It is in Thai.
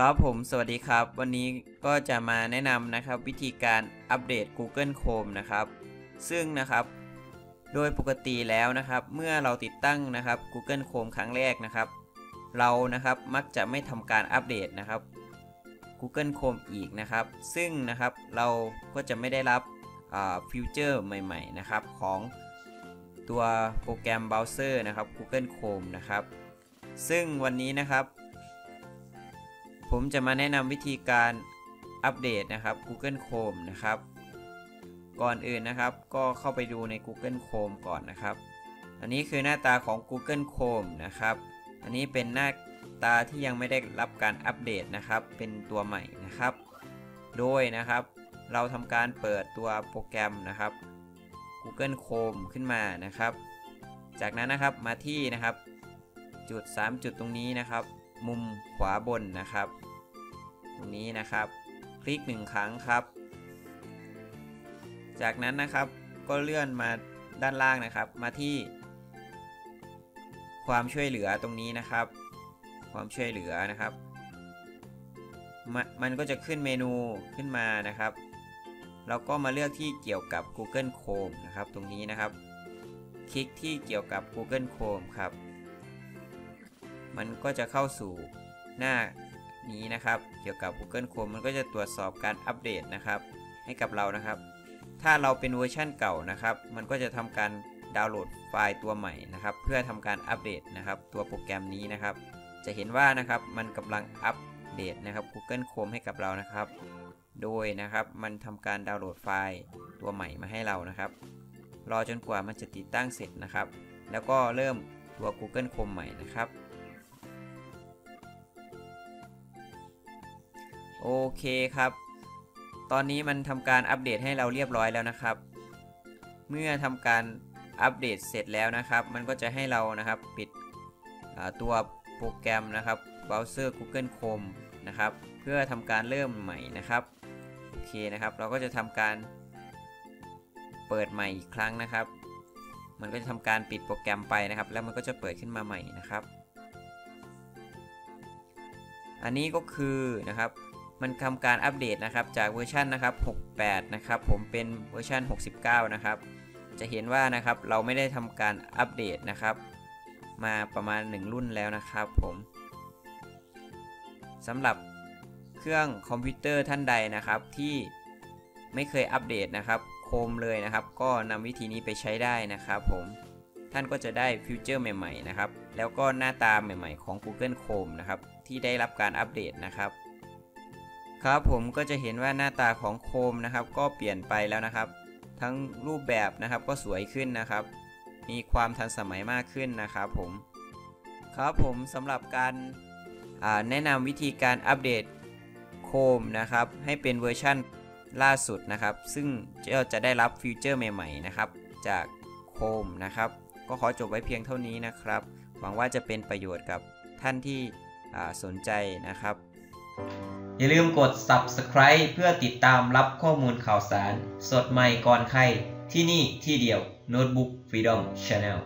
ครับผมสวัสดีครับ วันนี้ก็จะมาแนะนำนะครับ วิธีการอัปเดต Google Chrome นะครับ ซึ่งนะครับ โดยปกติแล้วนะครับ เมื่อเราติดตั้งนะครับ Google Chrome ครั้งแรกนะครับ เรานะครับมักจะไม่ทำการอัปเดตนะครับ Google Chrome อีกนะครับ ซึ่งนะครับเราก็จะไม่ได้รับฟิวเจอร์ใหม่ ๆ นะครับ ของตัวโปรแกรมเบราว์เซอร์นะครับ Google Chrome นะครับ ซึ่งวันนี้นะครับ ผมจะมาแนะนำวิธีการอัปเดตนะครับ Google Chrome นะครับ ก่อนอื่นนะครับ ก็เข้าไปดูใน Google Chrome ก่อนนะครับ อันนี้คือหน้าตาของ Google Chrome นะครับ อันนี้เป็นหน้าตาที่ยังไม่ได้รับการอัปเดตนะครับ เป็นตัวใหม่นะครับ โดยนะครับ เราทำการเปิดตัวโปรแกรมนะครับ Google Chrome ขึ้นมานะครับ จากนั้นนะครับมาที่นะครับ จุด 3 จุดตรงนี้นะครับ มุมขวาบนนะครับ ตรงนี้นะครับ คลิกหนึ่งครั้งครับ จากนั้นนะครับก็เลื่อนมาด้านล่างนะครับ มาที่ ความช่วยเหลือตรงนี้นะครับ ความช่วยเหลือนะครับมมันก็จะขึ้นเมนูขึ้นมานะครับ เราก็มาเลือกที่เกี่ยวกับ Google Chrome นะครับ ตรงนี้นะครับ คลิกที่เกี่ยวกับ Google Chrome ครับ มันก็จะเข้าสู่หน้านี้นะครับ เกี่ยวกับ Google Chrome มันก็จะตรวจสอบการอัปเดตนะครับ ให้กับเรานะครับ ถ้าเราเป็นเวอร์ชั่นเก่านะครับ มันก็จะทำการดาวน์โหลดไฟล์ตัวใหม่นะครับ เพื่อทำการอัปเดตนะครับ ตัวโปรแกรมนี้นะครับ จะเห็นว่านะครับมันกำลังอัปเดตนะครับ Google Chrome ให้กับเรานะครับ โดยนะครับมันทำการดาวน์โหลดไฟล์ตัวใหม่มาให้เรานะครับ รอจนกว่ามันจะติดตั้งเสร็จนะครับ แล้วก็เริ่มตัว Google Chrome ใหม่นะครับ โอเคครับ ตอนนี้มันทำการอัปเดตให้เราเรียบร้อยแล้วนะครับ เมื่อทำการอัปเดตเสร็จแล้วนะครับ มันก็จะให้เรานะครับปิดตัวโปรแกรมนะครับเบราว์เซอร์ Google Chrome นะครับ เพื่อทำการเริ่มใหม่นะครับ โอเคนะครับ เราก็จะทำการเปิดใหม่อีกครั้งนะครับ มันก็จะทำการปิดโปรแกรมไปนะครับ แล้วมันก็จะเปิดขึ้นมาใหม่นะครับ อันนี้ก็คือนะครับ มันทำการอัปเดตนะครับจากเวอร์ชันนะครับ 68 นะครับ ผมเป็นเวอร์ชัน69 นะครับ จะเห็นว่านะครับเราไม่ได้ทำการอัปเดตนะครับ มาประมาณ 1 รุ่นแล้วนะครับผมสำหรับเครื่องคอมพิวเตอร์ท่านใดนะครับที่ไม่เคยอัปเดตนะครับ โคมเลยนะครับ ก็นำวิธีนี้ไปใช้ได้นะครับผมท่านก็จะได้ฟิวเจอร์ใหม่ๆนะครับ แล้วก็หน้าตาใหม่ๆของ Google Chrome นะครับที่ได้รับการอัปเดตนะครับ ครับผมก็จะเห็นว่าหน้าตาของโคมนะครับ ก็เปลี่ยนไปแล้วนะครับ ทั้งรูปแบบนะครับก็สวยขึ้นนะครับ มีความทันสมัยมากขึ้นนะครับผมครับผมสำหรับการแนะนำวิธีการอัปเดตโคมนะครับ ให้เป็นเวอร์ชั่นล่าสุดนะครับ ซึ่งจะได้รับฟีเจอร์ใหม่ๆนะครับ จากโคมนะครับ ก็ขอจบไว้เพียงเท่านี้นะครับ หวังว่าจะเป็นประโยชน์กับท่านที่สนใจนะครับ อย่าลืมกด subscribe เพื่อติดตามรับข้อมูลข่าวสาร สดใหม่ก่อนใคร ที่นี่ที่เดียว Notebook Freedom Channel